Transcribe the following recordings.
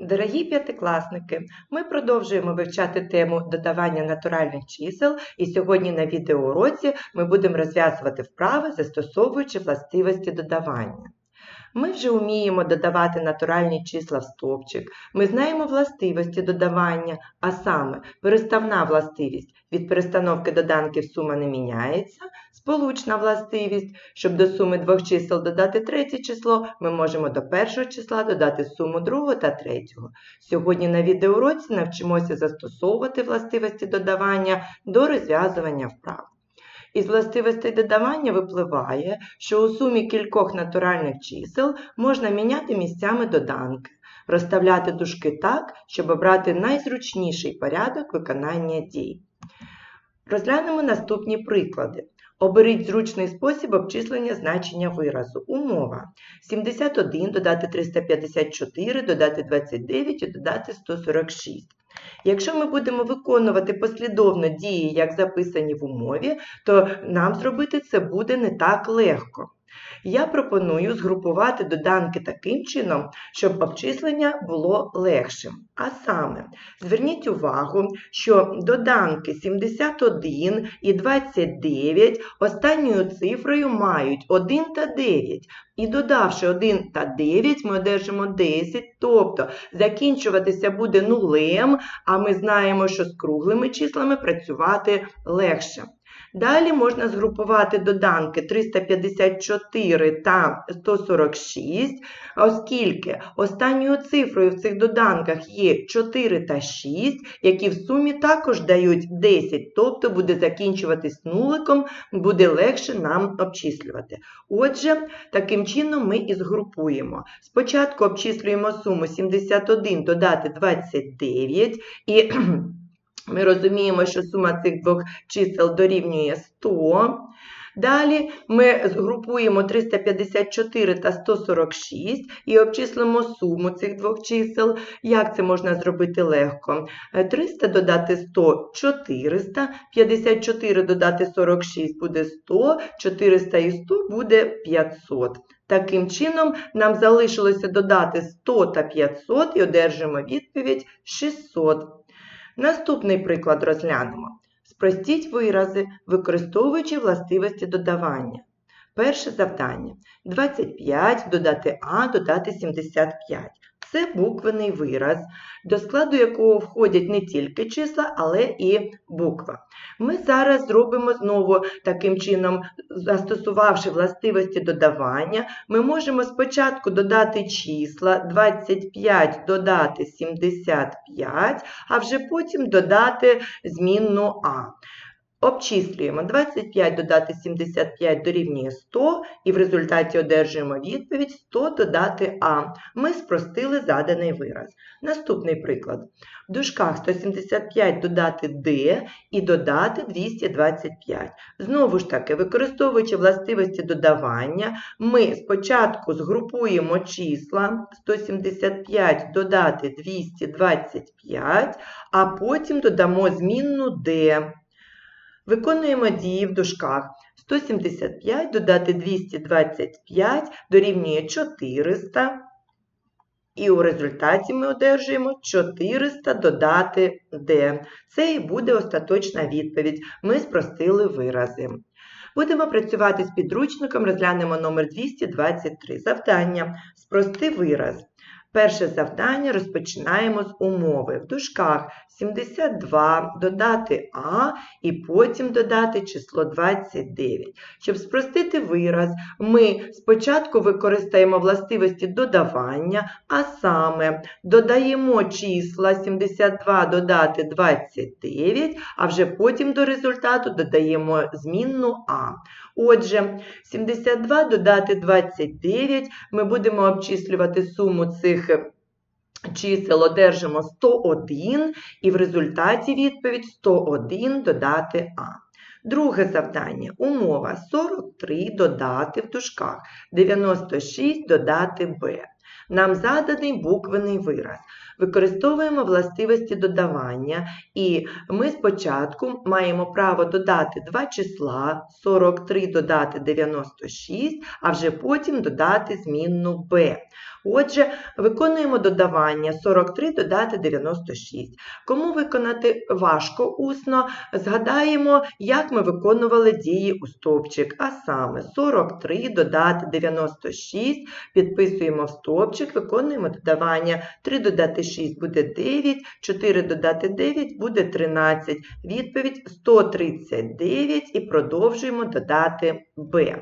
Дорогі п'ятикласники, ми продовжуємо вивчати тему додавання натуральних чисел, і сьогодні на відеоуроці ми будемо розв'язувати вправи, застосовуючи властивості додавання. Ми вже вміємо додавати натуральні числа в стовпчик, ми знаємо властивості додавання, а саме переставна властивість від перестановки доданків сума не міняється, сполучна властивість, щоб до суми двох чисел додати третє число, ми можемо до першого числа додати суму другого та третього. Сьогодні на відеоуроці навчимося застосовувати властивості додавання до розв'язування вправ. Із властивостей додавання випливає, що у сумі кількох натуральних чисел можна міняти місцями доданки, розставляти дужки так, щоб обрати найзручніший порядок виконання дій. Розглянемо наступні приклади. Оберіть зручний спосіб обчислення значення виразу. Умова. 71 додати 354, додати 29 і додати 146. Якщо ми будемо виконувати послідовно дії, як записані в умові, то нам зробити це буде не так легко. Я пропоную згрупувати доданки таким чином, щоб обчислення було легшим. А саме, зверніть увагу, що доданки 71 і 29 останньою цифрою мають 1 та 9. І додавши 1 та 9, ми одержимо 10, тобто закінчуватися буде нулем, а ми знаємо, що з круглими числами працювати легше. Далі можна згрупувати доданки 354 та 146, оскільки останньою цифрою в цих доданках є 4 та 6, які в сумі також дають 10, тобто буде закінчуватись нуликом, буде легше нам обчислювати. Отже, таким чином ми і згрупуємо. Спочатку обчислюємо суму 71 додати 29 і ми розуміємо, що сума цих двох чисел дорівнює 100. Далі ми згрупуємо 354 та 146 і обчислимо суму цих двох чисел. Як це можна зробити легко? 300 додати 100 400, 54 додати 46 буде 100, 400 і 100 буде 500. Таким чином, нам залишилося додати 100 та 500 і одержимо відповідь 600. Наступний приклад розглянемо. Спростіть вирази, використовуючи властивості додавання. Перше завдання. 25 додати А додати 75. Це буквений вираз, до складу якого входять не тільки числа, але і буква. Ми зараз зробимо знову таким чином, застосувавши властивості додавання, ми можемо спочатку додати числа 25 додати 75, а вже потім додати змінну А. Обчислюємо 25 додати 75 дорівнює 100, і в результаті одержуємо відповідь 100 додати А. Ми спростили заданий вираз. Наступний приклад. В дужках 175 додати Д і додати 225. Знову ж таки, використовуючи властивості додавання, ми спочатку згрупуємо числа 175 додати 225, а потім додамо змінну D. Виконуємо дії в дужках. 175 додати 225 дорівнює 400. І у результаті ми одержуємо 400 додати d. Це і буде остаточна відповідь. Ми спростили вирази. Будемо працювати з підручником, розглянемо номер 223. Завдання. Спрости вираз. Перше завдання розпочинаємо з умови. В дужках 72 додати А і потім додати число 29. Щоб спростити вираз, ми спочатку використаємо властивості додавання, а саме додаємо числа 72 додати 29, а вже потім до результату додаємо змінну А. Отже, 72 додати 29 ми будемо обчислювати суму цих чисел, одержимо 101, і в результаті відповідь 101 додати А. Друге завдання. Умова 43 додати в дужках, 96 додати Б. Нам заданий буквений вираз. Використовуємо властивості додавання, і ми спочатку маємо право додати два числа 43 додати 96, а вже потім додати змінну b. Отже, виконуємо додавання 43 додати 96. Кому виконати важко усно, згадаємо, як ми виконували дії у стовпчик, а саме 43 додати 96, підписуємо в стовпчик, виконуємо додавання. 3 додати 6 буде 9, 4 додати 9 буде 13. Відповідь 139 і продовжуємо додати b.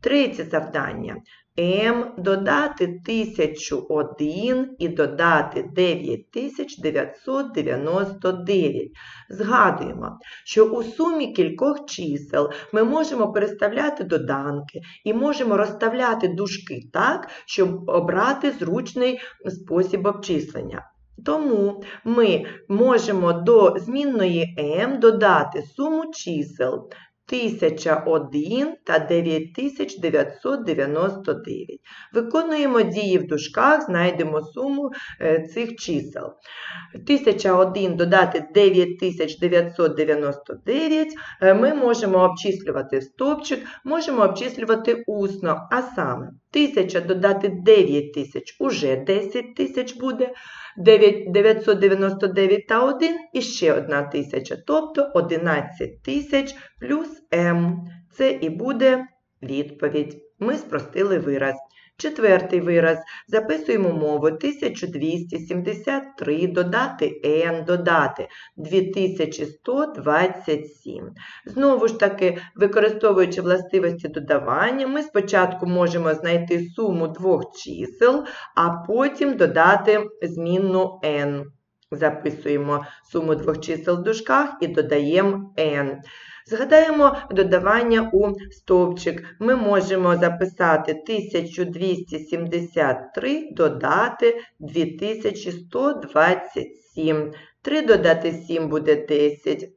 Третє завдання. М додати 1001 і додати 9999. Згадуємо, що у сумі кількох чисел ми можемо переставляти доданки і можемо розставляти дужки так, щоб обрати зручний спосіб обчислення. Тому ми можемо до змінної m додати суму чисел 1001 та 9999. Виконуємо дії в дужках, знайдемо суму е, цих чисел. 1001 додати 9999 е, ми можемо обчислювати стопчик, можемо обчислювати усно, а саме 1000 додати 9 тисяч уже 10 тисяч буде. 999 та 1 і ще 1 тисяча, тобто 11 тисяч плюс М. Це і буде відповідь. Ми спростили вираз. Четвертий вираз. Записуємо мову 1273 додати n, додати 2127. Знову ж таки, використовуючи властивості додавання, ми спочатку можемо знайти суму двох чисел, а потім додати змінну n. Записуємо суму двох чисел в дужках і додаємо n. Згадаємо додавання у стовпчик. Ми можемо записати 1273 додати 2127. 3 додати 7 буде 10.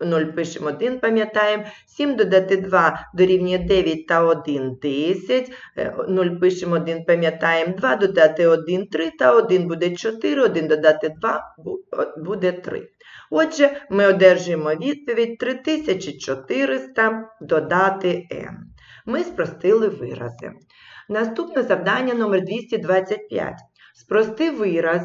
0 пишемо 1, пам'ятаємо. 7 додати 2 дорівнює 9 та 1 10. 0 пишемо 1, пам'ятаємо. 2 додати 1 3 та 1 буде 4, 1 додати 2 буде 3. Отже, ми одержуємо відповідь 3400 додати n. Ми спростили вирази. Наступне завдання номер 225. Спрости вираз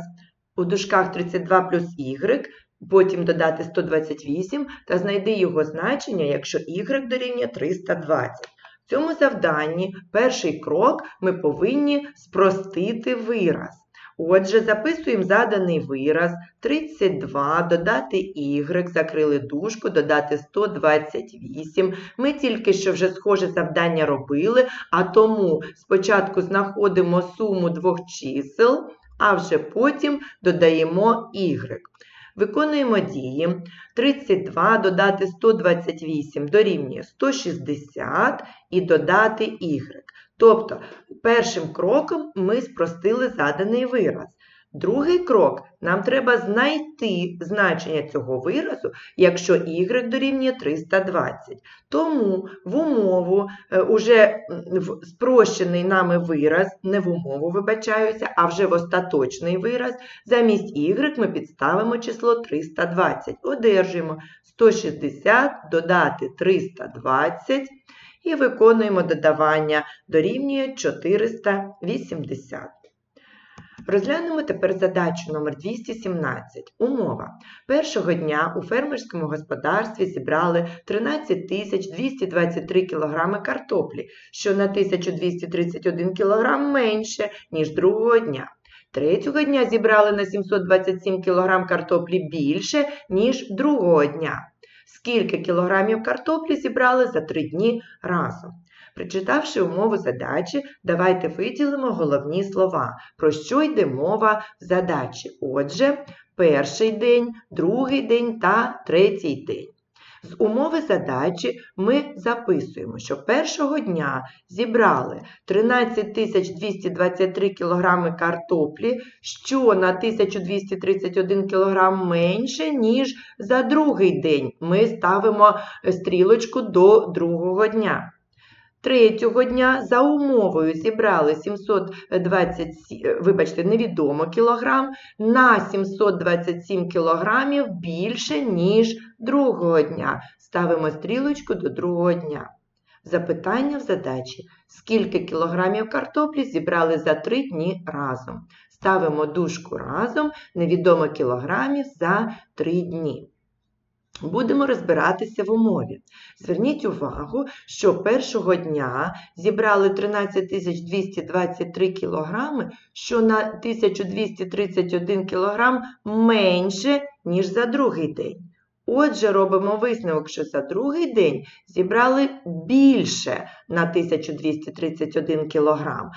у дужках 32 плюс y, потім додати 128 та знайди його значення, якщо y дорівнює 320. В цьому завданні перший крок ми повинні спростити вираз. Отже, записуємо заданий вираз 32, додати y, закрили дужку, додати 128. Ми тільки що вже схоже завдання робили, а тому спочатку знаходимо суму двох чисел, а вже потім додаємо y. Виконуємо дії. 32 додати 128 дорівнює 160 і додати y. Тобто, першим кроком ми спростили заданий вираз. Другий крок нам треба знайти значення цього виразу, якщо y дорівнює 320. Тому в умову е, уже спрощений нами вираз, не в умову вибачаюся, а вже в остаточний вираз, замість y ми підставимо число 320. Одержуємо 160 додати 320 і виконуємо додавання дорівнює 480. Розглянемо тепер задачу номер 217. Умова. Першого дня у фермерському господарстві зібрали 13 223 кг картоплі, що на 1231 кг менше, ніж другого дня. Третього дня зібрали на 727 кг картоплі більше, ніж другого дня. Скільки кілограмів картоплі зібрали за три дні разом? Прочитавши умову задачі, давайте виділимо головні слова, про що йде мова в задачі. Отже, перший день, другий день та третій день. З умови задачі ми записуємо, що першого дня зібрали 13 223 кг картоплі, що на 1231 кг менше, ніж за другий день. Ми ставимо стрілочку до другого дня. Третього дня за умовою зібрали 727, е, вибачте, невідомо кілограм на 727 кілограмів більше, ніж другого дня. Ставимо стрілочку до другого дня. Запитання в задачі. Скільки кілограмів картоплі зібрали за три дні разом? Ставимо дужку разом, невідомо кілограмів за три дні. Будемо розбиратися в умові. Зверніть увагу, що першого дня зібрали 13 223 кілограми, що на 1231 кілограм менше, ніж за другий день. Отже, робимо висновок, що за другий день зібрали більше на 1231 кілограм.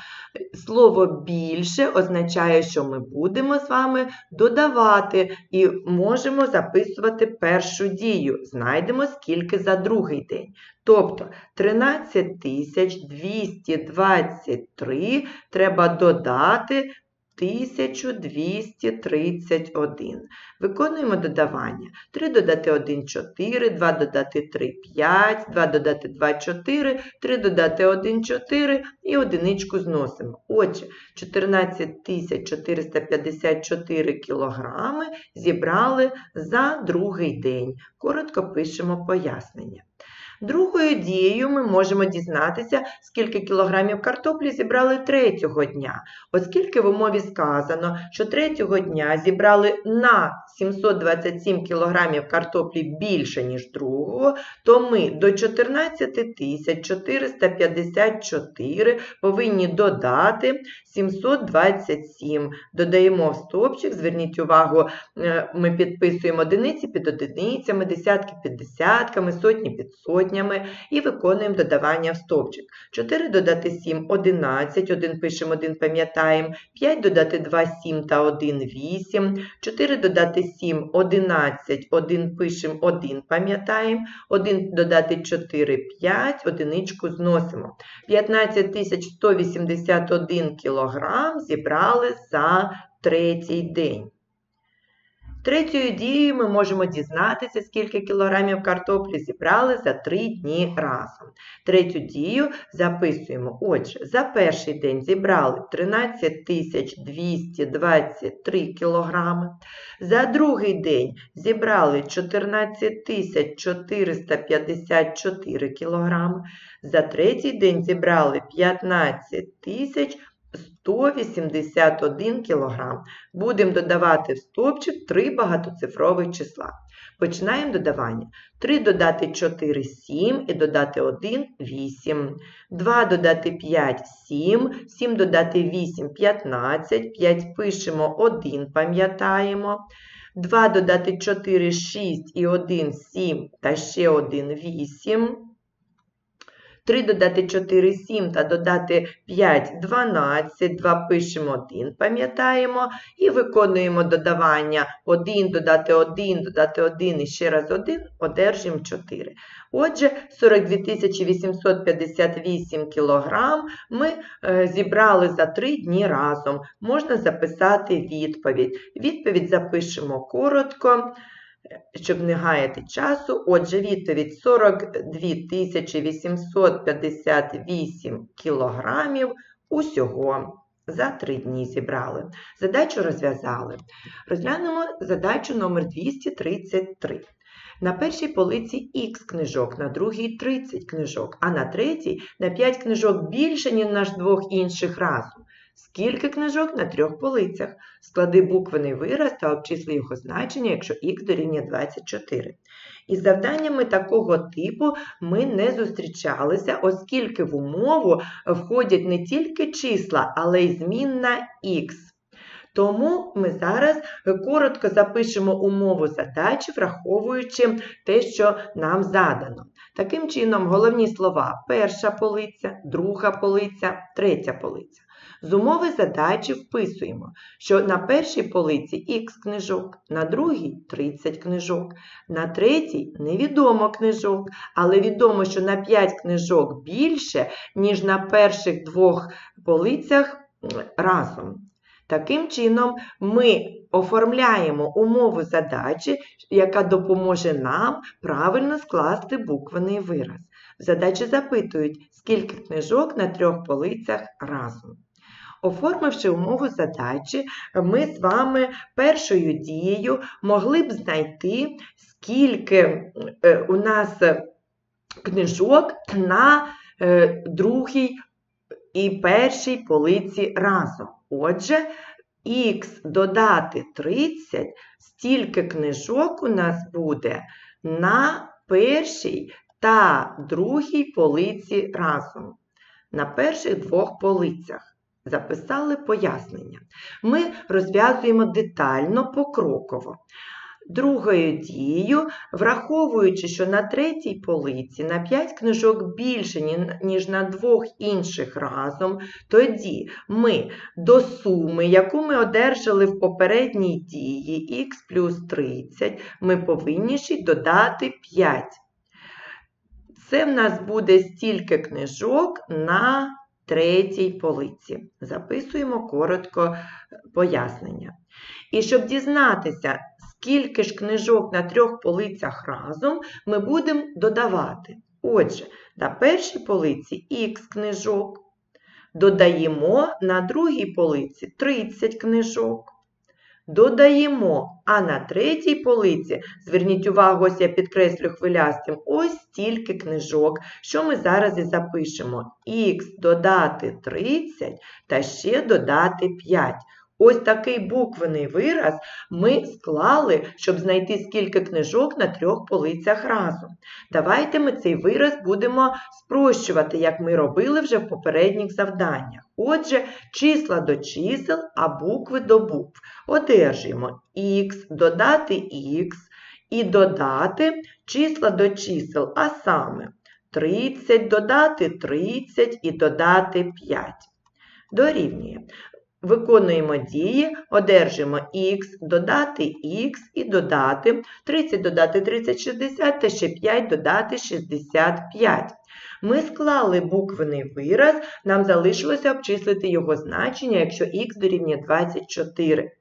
Слово більше означає, що ми будемо з вами додавати і можемо записувати першу дію. Знайдемо скільки за другий день. Тобто 13 223 треба додати 1231. Виконуємо додавання. 3 додати 1 – 4, 2 додати 3 – 5, 2 додати 2 – 4, 3 додати 1 – 4 і одиничку зносимо. Отже, 14 454 кілограми зібрали за другий день. Коротко пишемо пояснення. Другою дією ми можемо дізнатися, скільки кілограмів картоплі зібрали третього дня. Оскільки в умові сказано, що третього дня зібрали на 727 кілограмів картоплі більше, ніж другого, то ми до 14 454 повинні додати 727. Додаємо в стовпчик, зверніть увагу, е, ми підписуємо одиниці під одиницями, десятки під десятками, сотні під сотнями і виконуємо додавання в стовпчик. 4 додати 7 – 11, 1 пишемо, 1 пам'ятаємо, 5 додати 2 – 7 та 1 – 8, 4 додати 7 – 11, 1 пишемо, 1 пам'ятаємо, 1 додати 4 – 5, одиничку зносимо. 15 181 кілограм зібрали за третій день. Третьою дією ми можемо дізнатися, скільки кілограмів картоплі зібрали за 3 дні разом. Третю дію записуємо. Отже, за перший день зібрали 13 223 кілограми. За другий день зібрали 14 454 кілограми. За третій день зібрали 15 тисяч 181 кг. Будемо додавати в стовпчик три багатоцифрових числа. Починаємо додавання. 3 додати 4 – 7 і додати 1 – 8. 2 додати 5 – 7, 7 додати 8 – 15, 5 пишемо 1, пам'ятаємо. 2 додати 4 – 6 і 1 – 7 та ще 1 – 8. 3 додати 4 – 7 та додати 5 – 12, 2 пишемо 1, пам'ятаємо, і виконуємо додавання 1 додати 1, додати 1 і ще раз 1, одержимо 4. Отже, 42 858 кг ми е, зібрали за 3 дні разом. Можна записати відповідь. Відповідь запишемо коротко щоб не гаяти часу. Отже, відповідь 42 858 кілограмів усього. За три дні зібрали. Задачу розв'язали. Розглянемо задачу номер 233. На першій полиці Х книжок, на другій 30 книжок, а на третій на 5 книжок більше, ніж на двох інших разом. Скільки книжок на трьох полицях? Склади буквений вираз та обчисли його значення, якщо х дорівнює 24. Із завданнями такого типу ми не зустрічалися, оскільки в умову входять не тільки числа, але й змінна х. Тому ми зараз коротко запишемо умову задачі, враховуючи те, що нам задано. Таким чином, головні слова перша полиця, друга полиця, третя полиця. З умови задачі вписуємо, що на першій полиці х книжок, на другій 30 книжок, на третій невідомо книжок, але відомо, що на 5 книжок більше, ніж на перших двох полицях разом. Таким чином, ми оформляємо умову задачі, яка допоможе нам правильно скласти буквений вираз. В задачі запитують, скільки книжок на трьох полицях разом. Оформивши умову задачі, ми з вами першою дією могли б знайти, скільки е, у нас книжок на е, другій і першій полиці разом. Отже, х додати 30, стільки книжок у нас буде на першій та другій полиці разом. На перших двох полицях. Записали пояснення. Ми розв'язуємо детально, покроково. Другою дією, враховуючи, що на третій полиці на 5 книжок більше, ніж на двох інших разом, тоді ми до суми, яку ми одержали в попередній дії х плюс 30, ми повинні ще додати 5. Це в нас буде стільки книжок на третій полиці. Записуємо коротко пояснення. І щоб дізнатися, скільки ж книжок на трьох полицях разом, ми будемо додавати. Отже, на першій полиці х книжок. Додаємо на другій полиці 30 книжок. Додаємо, а на третій полиці, зверніть увагу, ось я підкреслю хвилястим, ось стільки книжок, що ми зараз і запишемо. Х додати 30 та ще додати 5. Ось такий буквений вираз ми склали, щоб знайти скільки книжок на трьох полицях разом. Давайте ми цей вираз будемо спрощувати, як ми робили вже в попередніх завданнях. Отже, числа до чисел, а букви до букв. Одержуємо х, додати х і додати числа до чисел, а саме 30 додати 30 і додати 5. Дорівнює. Виконуємо дії, одержимо х, додати х і додати 30 додати 30 60 та ще 5 додати 65. Ми склали буквений вираз, нам залишилося обчислити його значення, якщо х дорівнює 24.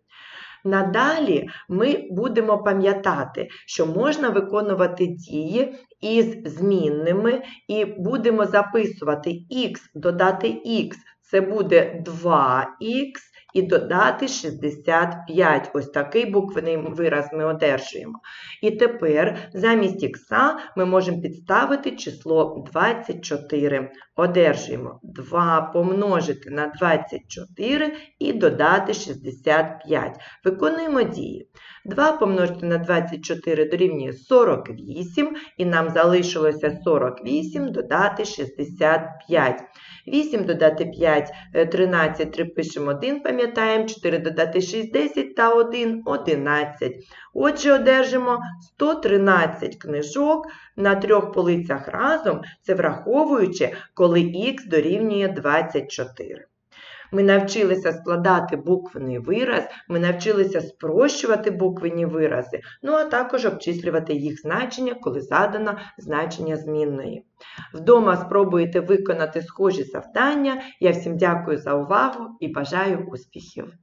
Надалі ми будемо пам'ятати, що можна виконувати дії із змінними, і будемо записувати х додати х це буде 2х і додати 65. Ось такий буквений вираз ми одержуємо. І тепер замість х ми можемо підставити число 24. Одержуємо 2 помножити на 24 і додати 65. Виконуємо дії. 2 помножити на 24 дорівнює 48, і нам залишилося 48 додати 65. 8 додати 5, 13, 3 пишемо 1, пам'ятаємо, 4 додати 6, 10 та 1 11. Отже, одержимо 113 книжок на трьох полицях разом, це враховуючи, коли х дорівнює 24. Ми навчилися складати буквений вираз, ми навчилися спрощувати буквені вирази, ну а також обчислювати їх значення, коли задано значення змінної. Вдома спробуйте виконати схожі завдання. Я всім дякую за увагу і бажаю успіхів!